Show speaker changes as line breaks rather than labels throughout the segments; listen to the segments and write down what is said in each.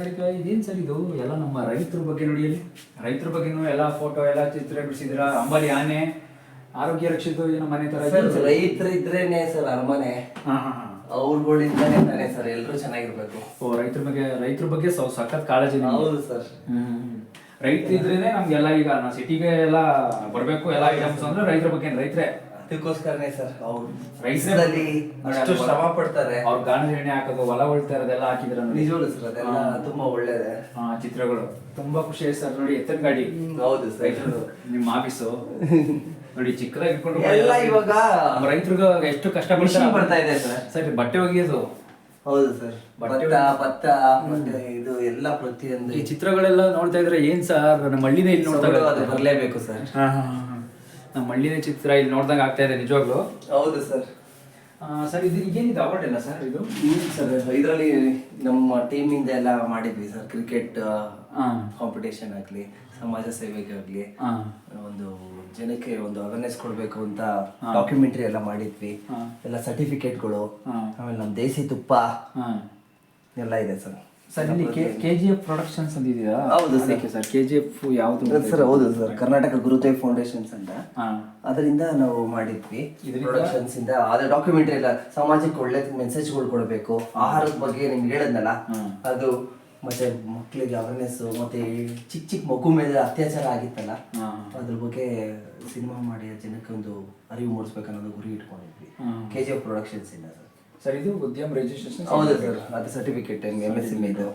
Sir ಈಗ ಇದೇನು sir ಇದು? ಎಲ್ಲ ನಮ್ಮ ರೈತರ ಬಗ್ಗೆ ನೋಡಿ ಇಲ್ಲಿ. ರೈತರ ಬಗ್ಗೆನೂ ಎಲ್ಲ ಫೋಟೋ ಎಲ್ಲ ಚಿತ್ರ ಬಿಡಿಸಿದ್ರ ಅಂಬಲಿ ಆನೆ ಆರೋಗ್ಯ ರಕ್ಷಿತ ಏನೋ ಮನೆ ತರ
ರೈತರು ಇದ್ರೇನೆ ಸರ್ ಅರಮನೆ. ಅವ್ರುಗಳಿಂದಾನೆ ತಾನೆ ಸರ್ ಎಲ್ರು ಚೆನ್ನಾಗಿರ್ಬೇಕು.
ಓ ರೈತರ ಬಗ್ಗೆ ರೈತರ ಬಗ್ಗೆ ಸಖತ್ ಕಾಳಜಿ ನಿಮ್ಗೆ.
ಹೌದು ಸರ್.
ಹ್ಮ್ ರೈತ ಇದ್ರೇನೆ ನಮ್ಗೆಲ್ಲ ಈಗ ನಾ ಸಿಟಿಗೆ ಎಲ್ಲ ಬರ್ಬೇಕು ಎಲ್ಲ ಐಟಮ್ಸ್ ಅಂದ್ರೆ ರೈತರ ಬಗ್ಗೆ ರೈತರೇ.
ಅದಕ್ಕೋಸ್ಕರನೇ ಸರ್ ಅವ್ರು ಅಷ್ಟು ಶ್ರಮ ಪಡ್ತಾರೆ.
ಅವ್ರ ಗಾಣದ ಎಣ್ಣೆ ಹಾಕೋದು ಹೊಲ ಉಳ್ತಾ ಇರೋದೆಲ್ಲ ಹಾಕಿದ್ರೆ
ನಿಜವಲ್ಲ ಸರ್ ಅದೆಲ್ಲ ತುಂಬಾ ಒಳ್ಳೇದೆ.
ಆ, ಚಿತ್ರಗಳು. ತುಂಬಾ ಖುಷಿ ಆಯ್ತು ಸರ್ ನೋಡಿ ಎತ್ತಿನ ಗಾಡಿ
ಹೌದು ಸರ್.
ರೈತರು ನಿಮ್ಮ ಆಫೀಸು. ನೋಡಿ ಚಿಕ್ಕದಾಗಿ ಇಟ್ಕೊಂಡು
ಎಲ್ಲ ಇವಾಗ
ರೈತರಿಗೆ ಎಷ್ಟು ಕಷ್ಟ
ಪಡ್ತಾ ಬರ್ತಾ ಇದೆ ಸರ್.
ಸರ್ ಬಟ್ಟೆ ಒಗೆಯೋದು.
ಹೌದು ಸರ್.
ಬಟ್ಟೆ
ಭತ್ತ ಭತ್ತ ಮತ್ತೆ ಇದು ಎಲ್ಲ ಪ್ರತಿಯೊಂದು.
ಈ ಚಿತ್ರಗಳೆಲ್ಲ ನೋಡ್ತಾ ಇದ್ರೆ ಏನ್ ಸರ್? ನಮ್ಮ ಹಳ್ಳಿನೇ ಇಲ್ಲಿ ನೋಡ್ತಾ
ಸೊಗಡು
ಇರೋದು.
ಅದು ಬರಲೇಬೇಕು ಸರ್.
ಹಾ, ಹಾ, ಹಾ, ಹಾ. ನಮ್ಮ ಹಳ್ಳಿನ ಚಿತ್ರ ಇಲ್ಲಿ ನೋಡ್ದಂಗೆ ಆಗ್ತಾ ಇದೆ ನಿಜವಾಗ್ಲು
ಹೌದು ಸರ್
ಸರ್ ಇದು ಏನಿದೆ ಅವಾರ್ಡ್ ಎಲ್ಲ ಸರ್ ಇದು
ಸರ್ ಇದರಲ್ಲಿ ನಮ್ಮ ಟೀಮಿಂದ ಎಲ್ಲ ಮಾಡಿದ್ವಿ ಸರ್ ಕ್ರಿಕೆಟ್. ಕಾಂಪಿಟೇಷನ್ ಆಗಲಿ ಸಮಾಜ ಸೇವೆಗೆ ಆಗಲಿ. ಒಂದು ಜನಕ್ಕೆ ಒಂದು ಅವೇರ್ನೆಸ್ ಕೊಡಬೇಕು ಅಂತ ಡಾಕ್ಯುಮೆಂಟ್ರಿ ಎಲ್ಲ ಮಾಡಿದ್ವಿ ಎಲ್ಲ ಸರ್ಟಿಫಿಕೇಟ್ಗಳು. ಆಮೇಲೆ ನಮ್ಮ ದೇಸಿ ತುಪ್ಪ. ಎಲ್ಲ ಇದೆ ಸರ್
ಸರ್ ಇಲ್ಲಿ ಕೆ ಜಿ ಎಫ್ ಪ್ರೊಡಕ್ಷನ್ಸ್ ಅಂತ ಇದೆಯಾ?
ಹೌದು ಸರ್.
ಅದಕ್ಕೆ ಸರ್ ಕೆ ಜಿ ಎಫ್ ಯಾವುದು
ಸರ್ ಹೌದು ಸರ್. ಕರ್ನಾಟಕ ಗುರುದೇವ್ ಫೌಂಡೇಶನ್ಸ್ ಅಂತ.
ಹಾ.
ಅದರಿಂದ ನಾವು ಮಾಡಿದ್ವಿ.
ಇದರಿಂದ?
ಪ್ರೊಡಕ್ಷನ್ಸ್ ಇಂದ. ಅದೇ ಡಾಕ್ಯುಮೆಂಟ್ರಿ ಎಲ್ಲ ಸಮಾಜಕ್ಕೆ ಒಳ್ಳೆ ಮೆಸೇಜ್ಗಳು ಕೊಡಬೇಕು. ಆಹಾರದ ಬಗ್ಗೆ ನಿಮ್ಗೆ ಹೇಳಿದ್ನಲ್ಲ?
ಹ್ಮ್.
ಅದು ಮತ್ತೆ ಮಕ್ಕಳಿಗೆ ಅವೇರ್ನೆಸ್ ಮತ್ತೆ ಈ ಚಿಕ್ಕ ಚಿಕ್ಕ ಮಗು ಮೇಲೆ ಅತ್ಯಾಚಾರ ಆಗಿತ್ತಲ್ಲ?
ಹಾ.
ಅದ್ರ ಬಗ್ಗೆ ಸಿನಿಮಾ ಮಾಡಿ ಜನಕ್ಕೆ ಒಂದು ಅರಿವು ಮೂಡಿಸ್ಬೇಕು ಅನ್ನೋದು ಗುರಿ ಇಟ್ಕೊಂಡಿದ್ವಿ.
ಹ್ಮ್.
ಕೆ ಜಿ ಎಫ್ ಪ್ರೊಡಕ್ಷನ್ಸ್ ಇಂದ ಸರ್.
ಸರ್ ಇದು ಉದ್ಯಮ ರಿಜಿಸ್ಟ್ರೇಷನ್
ಹೌದು ಸರ್ ಅದು ಸರ್ಟಿಫಿಕೇಟ್ ಎಂ ಎಸ್ ಎಂ ಇದು.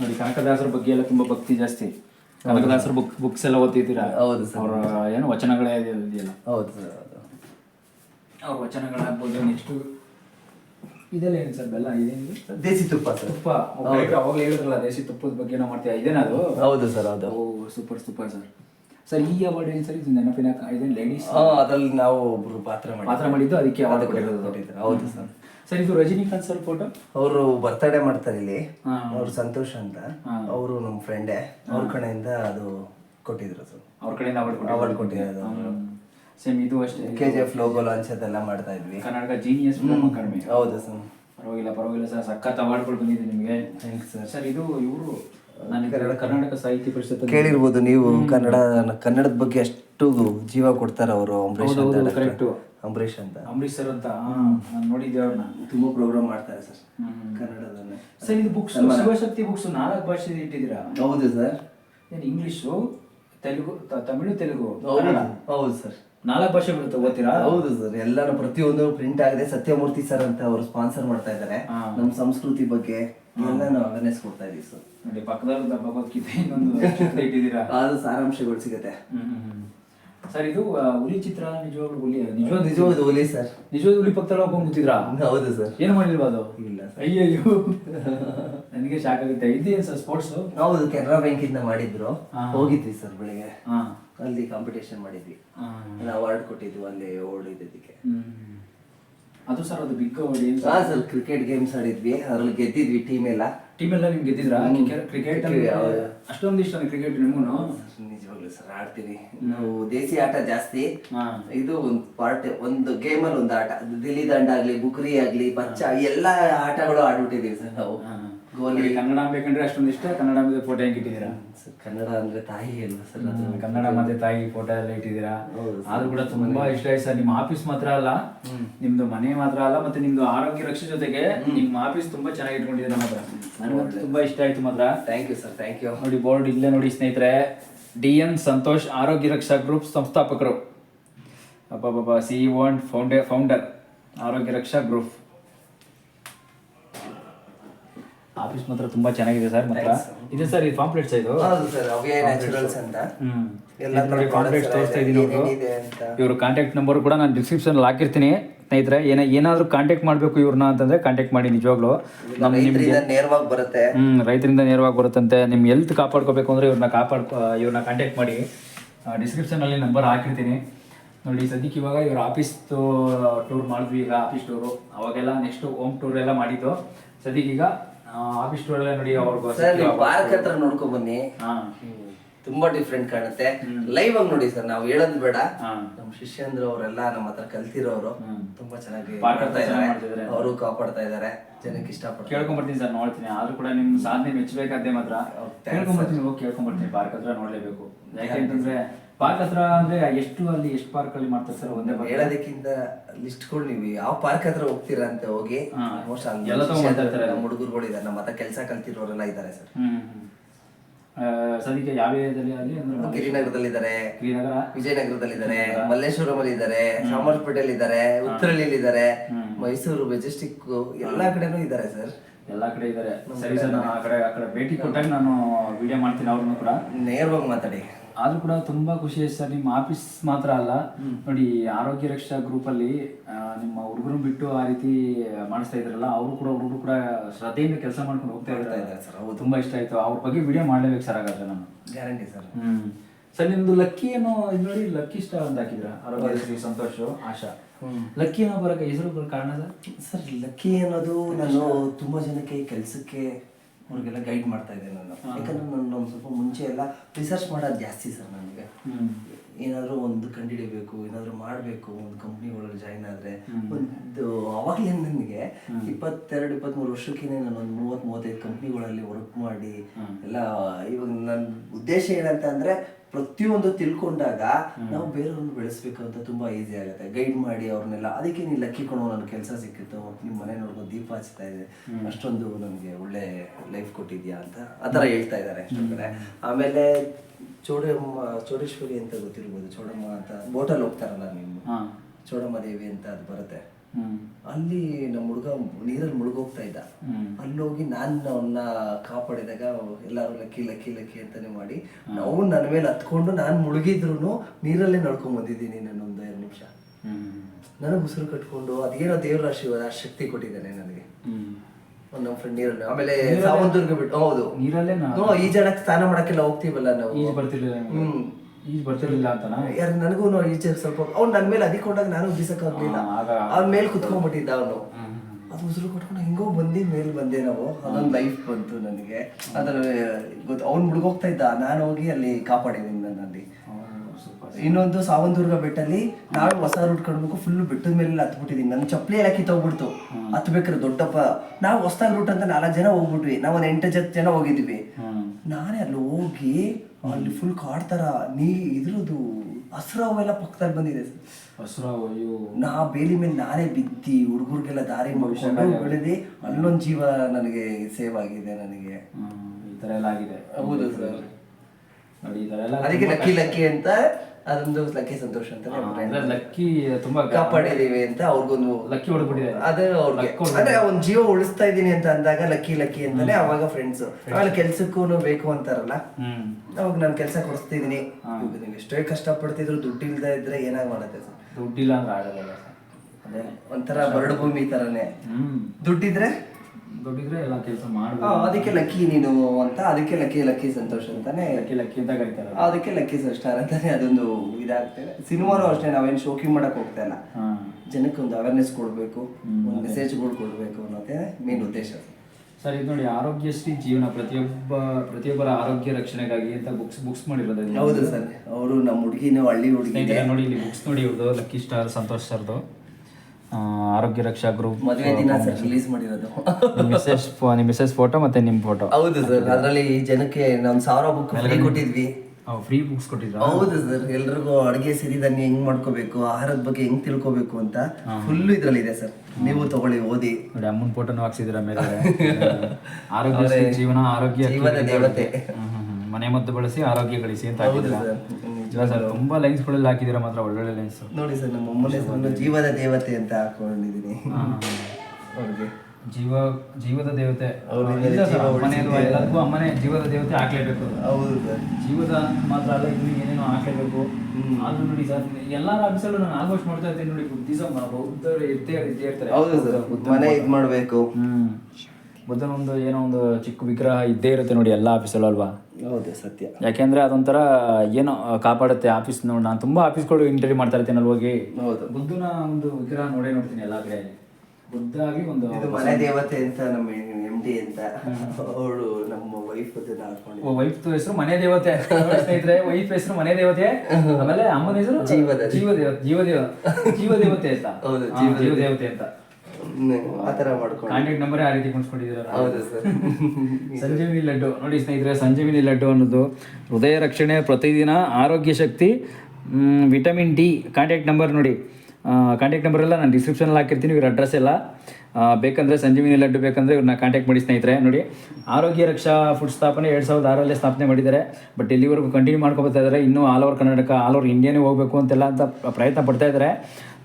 ನೋಡಿ ಕನಕದಾಸರ ಬಗ್ಗೆ ಎಲ್ಲ ತುಂಬಾ ಭಕ್ತಿ ಜಾಸ್ತಿ. ಕನಕದಾಸರ ಬುಕ್ ಬುಕ್ಸ್ ಎಲ್ಲ ಓದ್ತಿದ್ದೀರಾ?
ಹೌದು ಸರ್.
ಅವರ ಏನು ವಚನಗಳೇ ಇದೆಯಲ್ಲ?
ಹೌದು ಸರ್ ಹೌದು.
ಅವ್ರ ವಚನಗಳಾಗ್ಬೋದು ನೆಕ್ಸ್ಟ್ ಇದೆಲ್ಲ ಏನು ಸರ್ ಬೆಲ್ಲ? ಇದೇನು
ದೇಸಿ ತುಪ್ಪ ಸರ್.
ತುಪ್ಪ. ಅವಾಗ ಹೇಳಿದ್ರಲ್ಲ ದೇಸಿ ತುಪ್ಪದ ಬಗ್ಗೆ ನಾವು ಮಾಡ್ತೀವಿ. ಇದೇನದು
ಹೌದು ಸರ್ ಹೌದು.
ಓ ಸೂಪರ್ ಸೂಪರ್ ಸರ್. ಸರ್ ಈ ಅವಾರ್ಡ್ ಏನು ಸರ್ ಇದು ನೆನಪಿನ ಇದೇನು ಲೇಡೀಸ್
ಅದ್ರಲ್ಲಿ ನಾವು ಒಬ್ರು ಪಾತ್ರ ಮಾಡಿ
ಪಾತ್ರ ಮಾಡಿದ್ದು ಅದಕ್ಕೆ ಅವಾರ್ಡ್
ಕೊಟ್ಟಿದ್ದಾರೆ
ಕೊಟ್ಟಿರೋದು.
ಹೌದು ಸರ್.
ಸರ್ ಇದು ರಜನಿಕಾಂತ್ ಸರ್ ಫೋಟೋ
ಅವರು ಬರ್ತಡೇ ಮಾಡ್ತಾರೆ ಇಲ್ಲಿ. ಅವರು ಸಂತೋಷ್ ಅಂತ. ಅವರು ನಮ್ಮ ಫ್ರೆಂಡೇ ಅವ್ರ ಕಡೆಯಿಂದ ಅದು ಕೊಟ್ಟಿದ್ರು ಸರ್
ಅವ್ರ ಕಡೆಯಿಂದ ಅವಾರ್ಡ್
ಕೊಟ್ಟಿರೋದು.
ಸೇಮ್ ಇದು ಅಷ್ಟೇ.
K G F logo launch ಅದೆಲ್ಲ ಮಾಡ್ತಾ ಇದ್ವಿ.
ಕರ್ನಾಟಕ ಜೀನಿಯಸ್ ಫಿಲ್ಮ್ ಅಕಾಡೆಮಿ
ಹೌದು ಸರ್
ಪರವಾಗಿಲ್ಲ ಪರವಾಗಿಲ್ಲ ಸರ್ ಸಖತ್ ಅವಾರ್ಡ್ಗಳು ಬಂದಿದೆ ನಿಮಗೆ.
ಥ್ಯಾಂಕ್ಸ್ ಸರ್
ಸರ್ ಇದು ಇವರು ನಾನು ಕರ್ನಾಟಕ ಸಾಹಿತ್ಯ ಪರಿಷತ್
ಕೇಳಿರ್ಬೋದು ನೀವು ಕನ್ನಡ ಕನ್ನಡದ ಬಗ್ಗೆ ಅಷ್ಟು ಜೀವ ಕೊಡ್ತಾರೆ ಅವರು ಅಂಬರೀಶ್
ಹೌದು,
ಅಂತ
ಹೌದು.
ಅಂಬರೀಷ್ ಅಂತ.
ಅಂಬರೀಶ್ ಸರ್ ಅಂತ ನಾನು ನೋಡಿದ್ದೆ ಅವ್ರನ್ನ.
ತುಂಬಾ ಪ್ರೋಗ್ರಾಮ್ ಮಾಡ್ತಾರೆ ಸರ್
ಹ್ಮ್.
ಕನ್ನಡದಲ್ಲೇ.
ಸರ್ ಇದು ಬುಕ್ಸ್ ಶಿವಶಕ್ತಿ ಬುಕ್ಸ್ ನಾಲ್ಕು ಭಾಷೆ ಇಟ್ಟಿದ್ದೀರಾ?
ಹೌದು ಸರ್.
ಏನು ಇಂಗ್ಲಿಷು ತೆಲುಗು ತ- ತಮಿಳು ತೆಲುಗು
ಹೌದು
ಕನ್ನಡ?
ಹೌದು ಸರ್.
ನಾಲ್ಕು ಭಾಷೆಗಳು ಓದ್ತೀರಾ
ಹೌದು ಸರ್ ಎಲ್ಲಾನು ಪ್ರತಿಯೊಂದು ಪ್ರಿಂಟ್ ಆಗಿದೆ ಸತ್ಯಮೂರ್ತಿ ಸರ್ ಅಂತ ಅವರು ಸ್ಪಾನ್ಸರ್ ಮಾಡ್ತಾ ಇದ್ದಾರೆ
ಹಾ.
ನಮ್ಮ ಸಂಸ್ಕೃತಿ ಬಗ್ಗೆ ಎಲ್ಲ ನಾವು ಅವೇರ್ನೆಸ್ ಕೊಡ್ತಾ ಇದೀವಿ ಸರ್.
ನೋಡಿ ಪಕ್ಕದಲ್ಲಿ ಭಗವದ್ಗೀತೆ ಇನ್ನೊಂದು ಚಿತ್ರ ಇಟ್ಟಿದ್ದೀರಾ?
ಅದು ಸಾರಾಂಶಗಳು ಸಿಗುತ್ತೆ.
ಹ್ಮ್, ಹ್ಮ್, ಹ್ಮ್. ಸರ್ ಇದು ಹುಲಿ ಚಿತ್ರ ನಿಜವಾಗ್ಲೂ ಹುಲಿ ನಿಜವಾದ
ನಿಜವಾದ ಹುಲಿ ಸರ್.
ನಿಜವಾದ ಹುಲಿ ಪಕ್ಕದಲ್ಲಿ ಹೋಗ್ಕೊಂಡು ಕೂತಿದ್ರಾ?
ಹೌದು ಸರ್.
ಏನು ಮಾಡಿಲ್ವಾ ಅದು?
ಇಲ್ಲ
ಅಯ್ಯಯ್ಯೋ. ನನಗೆ ಶಾಕ್ ಆಗುತ್ತೆ. ಇದೇನು ಸರ್ ಸ್ಪೋರ್ಟ್ಸ್
ಹೌದು ಕೆನರಾ ಬ್ಯಾಂಕ್ ಇಂದ ಮಾಡಿದ್ರು. ಹೋಗಿದ್ವಿ ಸರ್ ಬೆಳಿಗ್ಗೆ. ಅಲ್ಲಿ ಕಾಂಪಿಟೇಷನ್ ಮಾಡಿದ್ವಿ. ಅವಾರ್ಡ್ ಕೊಟ್ಟಿದ್ವಿ ಅಲ್ಲಿ ಓಡಿದ್ದಕ್ಕೆ.
ಅದು ಸರ್ ಅದು ಬಿಗ್
ಓಡಿ ಸರ್? ಕ್ರಿಕೆಟ್ ಗೇಮ್ಸ್ ಆಡಿದ್ವಿ. ಅದ್ರಲ್ಲಿ ಗೆದ್ದಿದ್ವಿ ಟೀಮ್ ಎಲ್ಲ.
ಟೀಮ್ ಎಲ್ಲ ನಿಮ್ಗೆ ಗೆದ್ದಿದ್ರಾ ಕ್ರಿಕೆಟ್. ಅಷ್ಟೊಂದು ಇಷ್ಟ ಕ್ರಿಕೆಟ್ ನಿಮ್ಗೂ
ನಿಜವಾಗ್ಲೂ ಸರ್ ಆಡ್ತೀವಿ ನಾವು ದೇಸಿ ಆಟ ಜಾಸ್ತಿ. ಇದು ಒಂದು ಪಾರ್ಟ್ ಒಂದು ಗೇಮಲ್ಲಿ ಒಂದು ಆಟ. ದಿಲ್ಲಿ ದಂಡ ಆಗ್ಲಿ ಬುಕ್ರಿ ಆಗ್ಲಿ ಬಚ್ಚ ಎಲ್ಲ ಆಟಗಳು ಆಡ್ಬಿಟ್ಟಿದೀವಿ ಸರ್ ನಾವು. ಗೋಲಿ
ಕನ್ನಡ ಬೇಕಂದ್ರೆ ಅಷ್ಟೊಂದು ಇಷ್ಟ ಕನ್ನಡ ಮೇಲೆ ಫೋಟೋ ಹೆಂಗೆ ಇಟ್ಟಿದ್ದೀರಾ?
ಸರ್, ಕನ್ನಡ ಅಂದ್ರೆ ತಾಯಿ ಅಲ್ವಾ ಸರ್ ಅದು?
ಕನ್ನಡ ಮತ್ತೆ ತಾಯಿ ಫೋಟೋ ಎಲ್ಲ ಇಟ್ಟಿದ್ದೀರಾ. ಆದ್ರೂ ಕೂಡ ತುಂಬಾ ಇಷ್ಟ ಆಯ್ತು ಸರ್. ನಿಮ್ಮ ಆಫೀಸ್ ಮಾತ್ರ ಅಲ್ಲ ನಿಮ್ದು ಮನೆ ಮಾತ್ರ ಅಲ್ಲ ಮತ್ತೆ ನಿಮ್ದು ಆರೋಗ್ಯ ರಕ್ಷೆ ಜೊತೆಗೆ ನಿಮ್ಮ ಆಫೀಸ್ ತುಂಬಾ ಚೆನ್ನಾಗಿ ಇಟ್ಕೊಂಡಿದ್ದೀರಾ ಮಾತ್ರ. ನನಗಂತೂ ತುಂಬಾ ಇಷ್ಟ ಆಯ್ತು ಮಾತ್ರ.
Thank you sir thank you
ನೋಡಿ ಬೋರ್ಡ್ ಇಲ್ಲೇ ನೋಡಿ ಸ್ನೇಹಿತರೆ. D N Santosh Arogya Raksha group ಸಂಸ್ಥಾಪಕರು. ಅಬ್ಬಬ್ಬ ಸಿ ಒನ್ ಫೌಂಡೇ founder Arogya Raksha group. Office ಮಾತ್ರ ತುಂಬಾ ಚೆನ್ನಾಗಿದೆ ಸರ್ ಮಾತ್ರ. ಇದೆ ಸರ್ ಇದು ಪಾಂಪ್ಲೆಟ್ಸ್ ಇದು?
ಹೌದು ಸರ್ ಅವ್ಯ ನ್ಯಾಚುರಲ್ಸ್ ಅಂತ.
ಹ್ಮ್.
ಎಲ್ಲ
ನೋಡಿ ತೋರಿಸ್ತಾ ಇದ್ದೀನಿ ಇವರು. ಇವ್ರ ಕಾಂಟ್ಯಾಕ್ಟ್ ನಂಬರ್ ಕೂಡ ನಾನು ಡಿಸ್ಕ್ರಿಪ್ಷನ್ ಹಾಕಿರ್ತೀನಿ. ಸ್ನೇಹಿತರೆ ಏನ ಏನಾದರೂ ಕಾಂಟ್ಯಾಕ್ಟ್ ಮಾಡಬೇಕು ಇವ್ರನ್ನ ಅಂತಂದ್ರೆ ಕಾಂಟ್ಯಾಕ್ಟ್ ಮಾಡಿ ನಿಜವಾಗ್ಲೂ. ನಮ್ಮ ನಿಮ್ಗೆ
ನೇರವಾಗಿ ಬರುತ್ತೆ.
ಹ್ಮ್ ರೈತರಿಂದ ನೇರವಾಗಿ ಬರುತ್ತಂತೆ. ನಿಮ್ಮ ಹೆಲ್ತ್ ಕಾಪಾಡ್ಕೋಬೇಕು ಅಂದ್ರೆ ಇವ್ರನ್ನ ಕಾಪಾಡ್ಕೊ ಇವ್ರನ್ನ ಕಾಂಟ್ಯಾಕ್ಟ್ ಮಾಡಿ. ಡಿಸ್ಕ್ರಿಪ್ಷನ್ ಅಲ್ಲಿ ನಂಬರ್ ಹಾಕಿರ್ತೀನಿ. ನೋಡಿ ಸದ್ಯಕ್ಕೆ ಇವಾಗ ಇವ್ರ ಆಫೀಸ್ ಟೂರ್ ಮಾಡಿದ್ವಿ ಈಗ ಆಫೀಸ್ ಟೂರು ಅವಾಗೆಲ್ಲ ನೆಕ್ಸ್ಟ್ ಹೋಮ್ ಟೂರ್ ಎಲ್ಲ ಮಾಡಿದ್ದು. ಸದ್ಯಕ್ಕೆ ಈಗ ಆಫೀಸ್ ಟೂರ್ ಎಲ್ಲ ನೋಡಿ ಅವ್ರಿಗೆ
ಸರ್ ನೀವು ಪಾರ್ಕ್ ಹತ್ರ ನೋಡ್ಕೊಂಡ್ ಬನ್ನಿ.
ಹಾ.
ತುಂಬಾ ಡಿಫ್ರೆಂಟ್ ಕಾಣುತ್ತೆ. ಲೈವ್ ಆಗಿ ನೋಡಿ ಸರ್ ನಾವು ಹೇಳೋದು ಬೇಡ. ನಮ್ಮ ಶಿಷ್ಯಂದ್ರು ಅವರೆಲ್ಲ ನಮ್ಮ ಹತ್ರ ಕಲ್ತಿರೋರು. ತುಂಬಾ ಚೆನ್ನಾಗಿ ಮಾಡ್ತಾ ಇದ್ದಾರೆ. ಅವರು ಕಾಪಾಡ್ತಾ ಇದ್ದಾರೆ ಜನಕ್ಕೆ ಇಷ್ಟಪಡ್ತಾರೆ.
ಕೇಳ್ಕೊಂಬರ್ತೀನಿ ಸರ್ ನೋಡ್ತೀನಿ. ಆದ್ರೂ ಕೂಡ ನಿಮ್ ಸಾಧನೆ ಮೆಚ್ಚಬೇಕಾದ್ದೇ ಮಾತ್ರ. ಕೇಳ್ಕೊಂಬರ್ತೀನಿ ಹೋಗಿ ಕೇಳ್ಕೊಂಬರ್ತೀನಿ ಪಾರ್ಕ್ ಹತ್ರ ನೋಡ್ಲೇಬೇಕು. ಯಾಕೆಂತಂದ್ರೆ ಪಾರ್ಕ್ ಹತ್ರ ಅಂದ್ರೆ ಎಷ್ಟು ಅಲ್ಲಿ ಎಷ್ಟು ಪಾರ್ಕ್ ಅಲ್ಲಿ ಮಾಡ್ತಾರೆ ಸರ್ ಒಂದೇ ಪಾರ್ಕ್
ಹೇಳೋದಕ್ಕಿಂತ ಲಿಸ್ಟ್ಗಳು ನೀವು ಯಾವ ಪಾರ್ಕ್ ಹತ್ರ ಹೋಗ್ತೀರಾ ಅಂತ ಹೋಗಿ
ಹಾ.
Almost ಅಲ್ಲಿ
ಎಲ್ಲ ತಗೊಂಡ್
ಶಿಷ್ಯಂದ್ರು, ನಮ್ಮ ಹುಡುಗರುಗಳು ಇದ್ದಾರೆ ನಮ್ಮ ಹತ್ರ ಕೆಲಸ ಕಲ್ತಿರೋರೆಲ್ಲ ಇದ್ದಾರೆ ಸರ್
ಹ್ಮ್ ಹ್ಮ್. ಆ, ಸದ್ಯಕ್ಕೆ ಯಾವ ಏರಿಯಾದಲ್ಲಿ ಅಲ್ಲಿ ಅಂದ್ರೆ
ಗಿರಿನಗರದಲ್ಲಿದ್ದಾರೆ
ವಿಜಯನಗರದಲ್ಲಿ
ವಿಜಯನಗರದಲ್ಲಿದ್ದಾರೆ ಮಲ್ಲೇಶ್ವರಂ ಅಲ್ಲಿ ಇದ್ದಾರೆ ಚಾಮರಾಜಪೇಟೆಯಲ್ಲಿ ಇದ್ದಾರೆ ಉತ್ತರಳ್ಳಿಯಲ್ಲಿ ಇದ್ದಾರೆ ಮೈಸೂರು ಮೆಜೆಸ್ಟಿಕ್ ಎಲ್ಲಾ ಕಡೆನೂ ಇದ್ದಾರೆ ಸರ್
ಎಲ್ಲಾ ಕಡೆ ಇದ್ದಾರೆ ಸರಿ ಸರ್ ನಾನು ಆ ಕಡೆ ಆ ಕಡೆ ಭೇಟಿ ಕೊಟ್ಟಾಗ ನಾನು ವಿಡಿಯೋ ಮಾಡ್ತೀನಿ ಅವ್ರನ್ನು ಕೂಡ.
ನೇರವಾಗಿ ಮಾತಾಡಿ.
ಆದ್ರೂ ಕೂಡ ತುಂಬಾ ಖುಷಿ ಆಯ್ತು ಸರ್. ನಿಮ್ಮ ಆಫೀಸ್ ಮಾತ್ರ ಅಲ್ಲ ನೋಡಿ ಆರೋಗ್ಯ ರಕ್ಷಾ ಗ್ರೂಪ್ ಅಲ್ಲಿ ಆ, ನಿಮ್ಮ ಹುಡುಗರು ಬಿಟ್ಟು ಆ ರೀತಿ ಮಾಡಿಸ್ತಾ ಇದ್ರಲ್ಲ ಅವರು ಕೂಡ ಹುಡುಗರು ಕೂಡ ಶ್ರದ್ಧೆಯಿಂದ ಕೆಲಸ ಮಾಡ್ಕೊಂಡು ಹೋಗ್ತಾ ಇದ್ದಾರೆ.
ಸರ್ ಹೌದು.
ತುಂಬಾ ಇಷ್ಟ ಆಯ್ತು. ಅವ್ರ ಬಗ್ಗೆ ವಿಡಿಯೋ ಮಾಡ್ಲೇಬೇಕು ಸರ್ ಹಾಗಾದ್ರೆ ನಾನು.
Guarantee sir.
ಹ್ಮ್. ಸರ್ ನಿಮ್ದು ಲಕ್ಕಿ ಏನೋ ಇದು ನೋಡಿ ಲಕ್ಕಿ ಸ್ಟಾರ್ ಅಂತ ಹಾಕಿದ್ರ ಆರೋಗ್ಯ ಶ್ರೀ ಸಂತೋಷ ಆಶಾ. ಲಕ್ಕಿ ಏನೋ ಬರಕ್ಕೆ ಹೆಸರು ಬರೋ ಕಾರಣ ಸರ್?
ಸರ್ ಲಕ್ಕಿ ಅನ್ನೋದು ನಾನು ತುಂಬಾ ಜನಕ್ಕೆ ಕೆಲಸಕ್ಕೆ ಅವ್ರಿಗೆಲ್ಲ ಗೈಡ್ ಮಾಡ್ತಾ ಇದ್ದೆ ನಾನು ಯಾಕಂದ್ರೆ ನಾನು ಒಂದು ಸ್ವಲ್ಪ ಮುಂಚೆ ಎಲ್ಲ ರಿಸರ್ಚ್ ಮಾಡೋದು ಜಾಸ್ತಿ ಸರ್ ನನಗೆ. ಏನಾದರೂ ಒಂದು ಕಂಡುಹಿಡಿಬೇಕು ಏನಾದರೂ ಮಾಡಬೇಕು ಒಂದು ಕಂಪ್ನಿ ಒಳಗೆ ಜಾಯ್ನ್ ಆದರೆ. ಒಂದು ಅವಾಗಲೇ ನನಗೆ ಇಪ್ಪತ್ತೆರಡು ಇಪ್ಪತ್ತ್ಮೂರು ವರ್ಷಕ್ಕೇನೆ ನಾನು ಒಂದು ಮೂವತ್ತು ಮೂವತ್ತೈದು ಕಂಪ್ನಿಗಳಲ್ಲಿ ವರ್ಕ್ ಮಾಡಿ ಎಲ್ಲ ಇವಾಗ ನನ್ನ ಉದ್ದೇಶ ಏನಂತ ಅಂದರೆ ಪ್ರತಿಯೊಂದು ತಿಳ್ಕೊಂಡಾಗ ನಾವು ಬೇರೆಯವ್ರನ್ನ ಬೆಳೆಸ್ಬೇಕು ಅಂತ ತುಂಬಾ ಈಸಿ ಆಗುತ್ತೆ. ಗೈಡ್ ಮಾಡಿ ಅವ್ರನ್ನೆಲ್ಲ ಅದಕ್ಕೆ ನೀನು ಲಕ್ಕಿ ಕೊಡೋ ನನ್ನ ಕೆಲಸ ಸಿಕ್ಕಿತ್ತು ನಿಮ್ಮ ಮನೆ ನೋಡ್ಕೊಂಡು ದೀಪ ಹಚ್ತಾ ಇದೆ. ಅಷ್ಟೊಂದು ನನಗೆ ಒಳ್ಳೆ ಲೈಫ್ ಕೊಟ್ಟಿದ್ಯಾ ಅಂತ ಆತರ ಥರ ಹೇಳ್ತಾ ಇದ್ದಾರೆ ಕಡೆ. ಆಮೇಲೆ ಚೋಡಮ್ಮ ಚೋಡೇಶ್ವರಿ ಅಂತ ಗೊತ್ತಿರ್ಬೋದು ಚೋಡಮ್ಮ ಅಂತ ಬೋಟಲ್ಲಿ ಹೋಗ್ತಾರಲ್ಲ ನೀವು?
ಹಾ.
ಚೋಡಮ್ಮ ದೇವಿ ಅಂತ ಅದು ಬರುತ್ತೆ. ಅಲ್ಲಿ ನಮ್ಮ ಹುಡುಗ ನೀರಲ್ಲಿ ಮುಳುಗೋಗ್ತಾ ಇದ್ದ.
ಹ್ಮ್.
ಅಲ್ಲಿ ಹೋಗಿ ನಾನು ಅವನ್ನ ಕಾಪಾಡಿದಾಗ ಎಲ್ಲಾರು ಲಕ್ಕಿ ಲಕ್ಕಿ ಲಕ್ಕಿ ಅಂತಾನೆ ಮಾಡಿ ನಾವು ನನ್ನ ಮೇಲೆ ಹತ್ಕೊಂಡು ನಾನು ಮುಳುಗಿದ್ರು ನೀರಲ್ಲೇ ನಡ್ಕೊಂಡ್ ಬಂದಿದ್ದೀನಿ ನಾನು ಒಂದು ಎರಡು ನಿಮಿಷ. ನನಗೆ ಉಸಿರು ಕಟ್ಕೊಂಡು ಅದೇನೋ ದೇವರ ಆಶೀರ್ವಾದ ಶಕ್ತಿ ಕೊಟ್ಟಿದ್ದಾನೆ ನನಗೆ. ನಮ್ಮ ಫ್ರೆಂಡ್ ನೀರಲ್ಲಿ ಆಮೇಲೆ ಸಾವಂತುರ್ಗ ಬಿಟ್ಟು ಹೌದು.
ನೀರಲ್ಲೇ
ಈಜಾಡಕ್ಕೆ ಸ್ನಾನ ಮಾಡಕ್ಕೆಲ್ಲ ಹೋಗ್ತೀವಲ್ಲ ನಾವು? ಹ್ಮ್.
ಈಜ್ ಬರ್ತಿರ್ಲಿಲ್ಲ ಅಂತನಾ
ಯಾರು ನನಗೂ ಈಚೆ ಸ್ವಲ್ಪ. ಅವ್ನು ನನ್ನ ಮೇಲೆ ಅದಿಕೊಂಡಾಗ ನಾನು ಬೀಸಕ್ಕಾಗಲಿಲ್ಲ
ಆಗ
ಅವ್ನ ಮೇಲೆ ಕುತ್ಕೊಂಡ್ಬಿಟ್ಟಿದ್ದ ಅವನು. ಅದು ಉಸಿರು ಕೊಟ್ಕೊಂಡು ಹೆಂಗೋ ಬಂದಿ ಮೇಲೆ ಬಂದೆ ನಾವು. ಅದೊಂದು ಲೈಫ್ ಬಂತು ನನಗೆ. ಅದರ ಗೊತ್ತು ಅವ್ನು ಮುಳುಗೋಗ್ತಾ ಇದ್ದ. ನಾನು ಹೋಗಿ ಅಲ್ಲಿ ಕಾಪಾಡಿದ್ದೀನಿ ನನ್ನಲ್ಲಿ.
ಅಲ್ಲಿ
ಇನ್ನೊಂದು ಸಾವಂದೂರ್ಗ ಬೆಟ್ಟಲ್ಲಿ ನಾನು ಹೊಸ ರೂಟ್ ಕಡ್ಬೇಕು ಫುಲ್ ಬೆಟ್ಟದ ಮೇಲೆ ಹತ್ಬಿಟ್ಟಿದೀನಿ ನನ್ನ ಚಪ್ಪಲಿ ಎಲ್ಲ ಕಿತ್ತೋಗ್ಬಿಡ್ತು. ಹತ್ಬೇಕಾದ್ರೆ ದೊಡ್ಡಪ್ಪ. ನಾವು ಹೊಸ ರೂಟ್ ಅಂತ ನಾಲ್ಕು ಜನ ಹೋಗ್ಬಿಟ್ವಿ. ನಾವು ಒಂದು ಎಂಟು ಜನ ಜನ ಹೋಗಿದ್ವಿ. ನಾನೇ ಅಲ್ಲಿ ಹೋಗಿ ಅಲ್ಲಿ ಫುಲ್ ಕಾಡ್ತಾರ ನೀ ಇದ್ರದ್ದು ಹಸ್ರಾವೆಲ್ಲ ಪಕ್ಕದಲ್ಲಿ ಬಂದಿದೆ ಸರ್.
ಹಸ್ರ ಅಯ್ಯೋ.
ನಾ ಬೇಲಿ ಮೇಲೆ ನಾನೇ ಬಿದ್ದಿ ಹುಡುಗರಿಗೆಲ್ಲ ದಾರಿ ಬೆಳೆದಿ ಅಲ್ಲೊಂದು ಜೀವ ನನಗೆ ಸೇವ್ ಆಗಿದೆ ನನಗೆ.
ಈ ತರ ಎಲ್ಲ ಆಗಿದೆ.
ಹೌದು ಸರ್.
ನೋಡಿ ಈ ತರ ಎಲ್ಲ
ಅದಕ್ಕೆ ಲಕ್ಕಿ ಲಕ್ಕಿ ಅಂತ ಅದೊಂದು ಲಕ್ಕಿ ಸಂತೋಷ ಅಂತ
ಲಕ್ಕಿ ತುಂಬಾ
ಕಾಪಾಡಿದೀವಿ ಅಂತ ಅವ್ರಿಗೊಂದು
ಲಕ್ಕಿ ಹೊಡ್ಬಿಟ್ಟಿದೆ
ಅದೇ ಅವ್ರಿಗೆ. ಅಂದ್ರೆ ಒಂದ್ ಜೀವ ಉಳಿಸ್ತಾ ಇದೀನಿ ಅಂತ ಅಂದಾಗ ಲಕ್ಕಿ ಲಕ್ಕಿ ಅಂತಾನೆ ಅವಾಗ ಫ್ರೆಂಡ್ಸ್ ಆಮೇಲೆ ಕೆಲ್ಸಕ್ಕೂ ಬೇಕು ಅಂತಾರಲ್ಲ? ಅವಾಗ ನಾನು ಕೆಲಸ ಕೊಡಿಸ್ತಿದೀನಿ ನೀವು ಎಷ್ಟೇ ಕಷ್ಟಪಡ್ತಿದ್ರು ದುಡ್ಡು ಇಲ್ದೇ ಇದ್ರೆ ಏನಾಗ್ ಮಾಡುತ್ತೆ ಸರ್?
ದುಡ್ಡಿಲ್ಲ ಅಂದ್ರೆ ಆಗಲ್ಲ ಅದೇ
ಒಂಥರ ಬರಡು ಭೂಮಿ ತರನೇ.
ಹ್ಮ್.
ದುಡ್ಡಿದ್ರೆ
ದುಡ್ಡಿದ್ರೆ ಎಲ್ಲ ಕೆಲಸ ಮಾಡ್ಬೋದು.
ಅದಕ್ಕೆ ಲಕ್ಕಿ ನೀನು ಅಂತ ಅದಕ್ಕೆ ಲಕ್ಕಿ ಲಕ್ಕಿ ಸಂತೋಷ್ ಅಂತಾನೆ.
ಲಕ್ಕಿ ಲಕ್ಕಿ ಅಂತ ಕರೀತಾರೆ
ಅದಕ್ಕೆ ಲಕ್ಕಿ ಸ್ಟಾರ್ ಅಂತಾನೆ ಅದೊಂದು ಇದಾಗ್ತದೆ. ಸಿನಿಮಾನು ಅಷ್ಟೇ ನಾವೇನು ಶೋಕಿಂಗ್ ಮಾಡಕ್ ಹೋಗ್ತಾ ಇಲ್ಲ. ಜನಕ್ಕೆ ಒಂದು ಅವೇರ್ನೆಸ್ ಕೊಡಬೇಕು ಒಂದು ಮೆಸೇಜ್ಗಳು ಕೊಡಬೇಕು ಅನ್ನೋದೇ ಮೇನ್ ಉದ್ದೇಶ
ಸರ್ ಇದು ನೋಡಿ ಆರೋಗ್ಯಶ್ರೀ ಜೀವನ ಪ್ರತಿಯೊಬ್ಬ ಪ್ರತಿಯೊಬ್ಬರ ಆರೋಗ್ಯ ರಕ್ಷಣೆಗಾಗಿ ಅಂತ ಬುಕ್ಸ್ ಬುಕ್ಸ್ ಮಾಡಿರೋದು.
ಹೌದು ಸರ್ ಅವರು ನಮ್ಮ ಹುಡುಗಿನ ಹಳ್ಳಿ ಹುಡುಗಿ
ನೋಡಿ ಇಲ್ಲಿ ಬುಕ್ಸ್ ನೋಡಿ ಇವ್ರದ್ದು ಲಕ್ಕಿ ಸ್ಟಾರ್ ಸಂತೋಷ್ ಸರ್ದು. ಆರೋಗ್ಯ ರಕ್ಷಾ ಗ್ರೂಪ್
ಮದುವೆ ದಿನ ಸರ್ ರಿಲೀಸ್ ಮಾಡಿರೋದು.
ನಿಮ್ಮ ಮಿಸಸ್ ನಿಮ್ಮ ಮಿಸಸ್ ಫೋಟೋ ಮತ್ತೆ ನಿಮ್ಮ ಫೋಟೋ
ಹೌದು ಸರ್ ಅದರಲ್ಲಿ ಜನಕ್ಕೆ ನಾವು ಸಾವಿರ ಬುಕ್ ಫ್ರೀ ಕೊಟ್ಟಿದ್ವಿ.
ಫ್ರೀ ಬುಕ್ಸ್ ಕೊಟ್ಟಿದ್ರು?
ಹೌದು ಸರ್ ಎಲ್ರಿಗೂ ಅಡುಗೆ ಸಿರಿಧಾನ್ಯ ಹೆಂಗ್ ಮಾಡ್ಕೋಬೇಕು ಆಹಾರದ ಬಗ್ಗೆ ಹೆಂಗ್ ತಿಳ್ಕೋಬೇಕು ಅಂತ ಫುಲ್ ಇದ್ರಲ್ಲಿ ಇದೆ ಸರ್. ನೀವು ತಗೊಳ್ಳಿ ಓದಿ.
ನೋಡಿ ಅಮ್ಮನ ಫೋಟೋನು ಹಾಕ್ಸಿದಿರ ಮೇಲೆ ಆರೋಗ್ಯ ಜೀವನ ಆರೋಗ್ಯ
ಜೀವನ ದೇವತೆ.
ಮನೆ ಮದ್ದು ಬಳಸಿ ಆರೋಗ್ಯ ಗಳಿಸಿ ಅಂತ
ಹೌದು
ಹಾಕಿದ್ದೀರಾ?
ಸರ್.
ಇಲ್ಲ ಸರ್ ತುಂಬಾ ಲೈನ್ಸ್ಗಳಲ್ಲಿ ಹಾಕಿದಿರ ಮಾತ್ರ ಒಳ್ಳೊಳ್ಳೆ ಲೈನ್ಸ್
ನೋಡಿ ಸರ್ ನಮ್ಮ ಅಮ್ಮನ ಹೆಸರನ್ನು ಜೀವದ ದೇವತೆ ಅಂತ ಹಾಕೊಂಡಿದ್ದೀನಿ. ಅವ್ರಿಗೆ.
ಜೀವ ಜೀವದ ದೇವತೆ.
ಅವ್ರಿಂದ
ಇಲ್ಲ ಸರ್,
ಜೀವ
ಅಮ್ಮನೇ ಅಲ್ವಾ? ಎಲ್ಲದಕ್ಕೂ ಅಮ್ಮನೇ ಜೀವದ ದೇವತೆ ಹಾಕ್ಲೇಬೇಕು.
ಹೌದು ಸರ್.
ಜೀವದ ಮಾತ್ರ ಅಲ್ಲ ಇನ್ನು ಏನೇನೋ ಹಾಕ್ಲೇಬೇಕು. ಆದ್ರೂ ನೋಡಿ ಸರ್ ಎಲ್ಲಾರ ಆಫೀಸಲ್ಲೂ ನಾನು ಆಲ್ಮೋಸ್ಟ್ ಮಾಡ್ತಾ ಇರ್ತೀನಿ ನೋಡಿ ಬುದ್ಧಿಸಮ್ ಬೌದ್ಧರು ಇದ್ದೇ ಇದ್ದೇ ಇರ್ತಾರೆ.
ಹೌದು ಸರ್ ಮನೆ ಇದ್ ಮಾಡ್ಬೇಕು.
ಹ್ಮ್. ಬುದ್ಧನ ಒಂದು ಏನೋ ಒಂದು ಚಿಕ್ಕ ವಿಗ್ರಹ ಇದ್ದೇ ಇರುತ್ತೆ ನೋಡಿ ಎಲ್ಲ ಆಫೀಸಲ್ಲೂ ಅಲ್ವಾ?
ಹೌದು ಸತ್ಯ.
ಯಾಕೆಂದ್ರೆ ಅದೊಂಥರ ಏನೋ ಕಾಪಾಡುತ್ತೆ ಆಫೀಸ್ ನೋಡಿ ನಾನು ತುಂಬಾ ಆಫೀಸ್ಗಳು ಇಂಟರ್ವ್ಯೂ ಮಾಡ್ತಾ ಇರ್ತೀನಿ ಅಲ್ಲಿ ಹೋಗಿ?
ಹೌದು.
ಬುದ್ಧನ ಒಂದು ವಿಗ್ರಹ ನೋಡೇ ನೋಡ್ತೀನಿ ಎಲ್ಲ ಕಡೆ. ಬುದ್ಧ ಆಗಿ ಒಂದು
ಇದು ಮನೆ ದೇವತೆ ಅಂತ ನಮ್ಮ ಎಂ ಡಿ ಅಂತ. ಅವಳು ನಮ್ಮ ವೈಫ್ ಅದನ್ನ ಹಾಕೊಂಡಿದ್ದೀನಿ
ವೈಫ್ ಹೆಸರು ಮನೆ ದೇವತೆ. ಸ್ನೇಹಿತರೆ ವೈಫ್ ಹೆಸರು ಮನೆ ದೇವತೆ. ಆಮೇಲೆ ಅಮ್ಮನ ಹೆಸರು
ಜೀವದ
ಜೀವ ದೇವ ಜೀವ ದೇವ ಜೀವ ದೇವತೆ ಅಂತ.
ಹೌದು,
ಜೀವ ದೇವತೆ ಅಂತ.
ಆ ಥರ ಮಾಡ್ಕೊಂಡು.
ಕಾಂಟ್ಯಾಕ್ಟ್ ನಂಬರ್ ಆ ರೀತಿ ಕುಣಿಸ್ಕೊಂಡಿದ್ದೀರ
ಹೌದು ಸರ್.
ಸಂಜೀವಿನಿ ಲಡ್ಡು. ನೋಡಿ ಸ್ನೇಹಿತರೆ ಸಂಜೀವಿನಿ ಲಡ್ಡು ಅನ್ನೋದು ಹೃದಯ ರಕ್ಷಣೆ ಪ್ರತಿದಿನ ಆರೋಗ್ಯ ಶಕ್ತಿ ವಿಟಮಿನ್ ಡಿ ಕಾಂಟ್ಯಾಕ್ಟ್ ನಂಬರ್ ನೋಡಿ. ಕಾಂಟ್ಯಾಕ್ಟ್ ಎಲ್ಲ ನಾನು ಡಿಸ್ಕ್ರಿಪ್ಷನಲ್ಲಿ ಹಾಕಿರ್ತೀನಿ, ಇವ್ರ ಅಡ್ರೆಸ್ ಎಲ್ಲ. ಬೇಕಂದ್ರೆ ಸಂಜೀವಿನಿ ಲಡ್ಡು ಬೇಕಂದ್ರೆ ಇವ್ರನ್ನ ಕಾಂಟ್ಯಾಕ್ಟ್ ಮಾಡಿ ಸ್ನೇಹಿತರೆ, ನೋಡಿ. ಆರೋಗ್ಯ ರಕ್ಷಾ ಫುಡ್ ಸ್ಥಾಪನೆ ಎರಡು ಸಾವಿರದ ಆರಲ್ಲೇ ಸ್ಥಾಪನೆ ಮಾಡಿದ್ದಾರೆ. ಬಟ್ ಇಲ್ಲಿವರೆಗೂ ಕಂಟಿನ್ಯೂ ಮಾಡ್ಕೊಳ್ತಾ ಇದ್ದಾರೆ ಇನ್ನೂ all over Karnataka all over ಇಂಡಿಯಾನೇ ಹೋಗಬೇಕು ಅಂತೆಲ್ಲ ಅಂತ ಪ್ರಯತ್ನ ಪಡ್ತಾ ಇದ್ದಾರೆ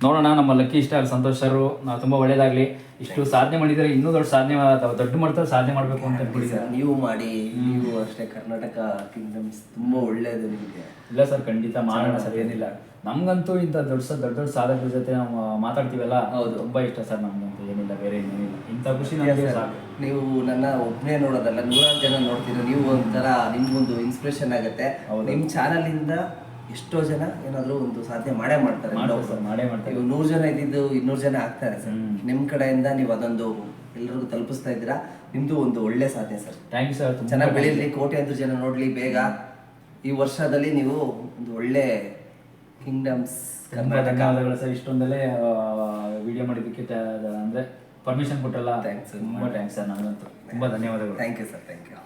ನೋಡೋಣ, ನಮ್ಮ ಲಕ್ಕಿ ಸ್ಟಾರ್ ಸಂತೋಷ್ ಸರ್ ತುಂಬ ಒಳ್ಳೇದಾಗಲಿ. ಇಷ್ಟು ಸಾಧನೆ ಮಾಡಿದರೆ ಇನ್ನೂ ದೊಡ್ಡ ಸಾಧನೆ ದೊಡ್ಡ ಮಟ್ಟದಲ್ಲಿ ಸಾಧನೆ ಮಾಡಬೇಕು ಅಂತ ಅನ್ಕೊಂಡಿದ್ದಾರೆ
ನೀವು ಮಾಡಿ ನೀವು ಅಷ್ಟೇ ಕರ್ನಾಟಕ ಕಿಂಗ್ಡಮ್ಸ್ ತುಂಬಾ ಒಳ್ಳೇದು ನಿಮಗೆ.
ಇಲ್ಲ ಸರ್ ಖಂಡಿತ ಮಾಡೋಣ ಸರ್ ಏನಿಲ್ಲ. ನಮ್ಗಂತೂ ಇಂಥ ದೊಡ್ಡ ದೊಡ್ಡ ದೊಡ್ಡ ಸಾಧಕರ ಜೊತೆ ನಾವು ಮಾತಾಡ್ತೀವಲ್ಲ
ಹೌದು.
ತುಂಬಾ ಇಷ್ಟ ಸರ್ ನಮ್ಗಂತೂ ಏನಿಲ್ಲ ಬೇರೆ ಏನಿಲ್ಲ ಇಂಥ ಖುಷಿ ನಮಗೆ
ನೀವು ನನ್ನ ಒಬ್ಬನೇ ನೋಡೋದಲ್ಲ ನೂರಾರು ಜನ ನೋಡ್ತೀರ ನೀವು ಒಂಥರ ನಿಮ್ಗೊಂದು ಇನ್ಸ್ಪಿರೇಷನ್ ಆಗುತ್ತೆ.
ನಿಮ್
ನಿಮ್ಮ ಚಾನಲ್ ಇಂದ ಎಷ್ಟೋ ಜನ ಏನಾದ್ರು ಒಂದು ಸಾಧನೆ ಮಾಡೇ ಮಾಡ್ತಾರೆ
ಮಾಡೇ ಮಾಡ್ತಾರೆ.
ನೂರು ಜನ ಇದ್ದಿದ್ದು ಇನ್ನೂರು ಜನ ಆಗ್ತಾರೆ ಸರ್. ನಿಮ್ಮ ಕಡೆಯಿಂದ ನೀವು ಅದೊಂದು ಎಲ್ಲರಿಗೂ ತಲುಪಿಸ್ತಾ ಇದ್ದೀರಾ? ನಿಮ್ದು ಒಂದು ಒಳ್ಳೆ ಸಾಧನೆ ಸರ್.
ಥ್ಯಾಂಕ್ ಯು ಸರ್
ಚೆನ್ನಾಗಿ ಬೆಳೀಲಿ ಕೋಟ್ಯಾಂತರ ಜನ ನೋಡ್ಲಿ ಬೇಗ. ಈ ವರ್ಷದಲ್ಲಿ ನೀವು ಒಂದು ಒಳ್ಳೆ ಕಿಂಗ್ಡಮ್ಸ್
ಕರ್ನಾಟಕ. ಸರ್. ಇಷ್ಟೊಂದಲ್ಲೇ ವಿಡಿಯೋ ಮಾಡಿದ್ದಕ್ಕೆ ಅಂದರೆ ಪರ್ಮಿಷನ್ ಕೊಟ್ಟಲ್ಲ
ಥ್ಯಾಂಕ್ಸ್.
ತುಂಬ ಥ್ಯಾಂಕ್ಸ್ ಸರ್ ನನಗಂತೂ ತುಂಬ ಧನ್ಯವಾದಗಳು.
Thank you sir thank you